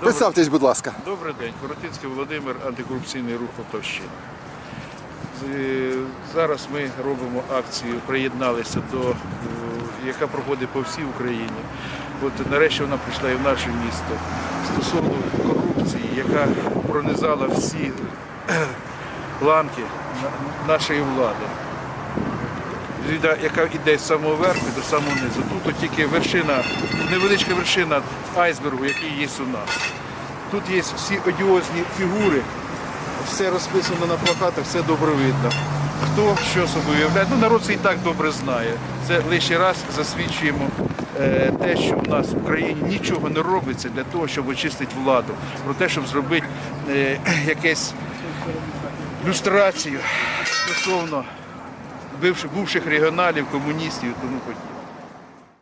Представтесь, будь ласка. Добрий день, Коротинський Володимир, антикорупційний рух Полтавщина. Зараз ми робимо акцію, приєдналися до, е, яка проходить по всій Україні. От нарешті вона прийшла і в наше місто стосовно корупції, яка пронизала всі е, ланки нашої влади. Яка йде з самого верху до самого низу. Тут тільки вершина, невеличка вершина айсбергу, який є у нас. Тут є всі одіозні фігури, все розписано на плакатах, все добре видно. Хто що собою уявляє, ну народ це і так добре знає. Це лише раз засвідчуємо е, те, що в нас в Україні нічого не робиться для того, щоб очистити владу, про те, щоб зробити е, якесь люстрацію стосовно бувших регіоналів, комуністів і тому подібне.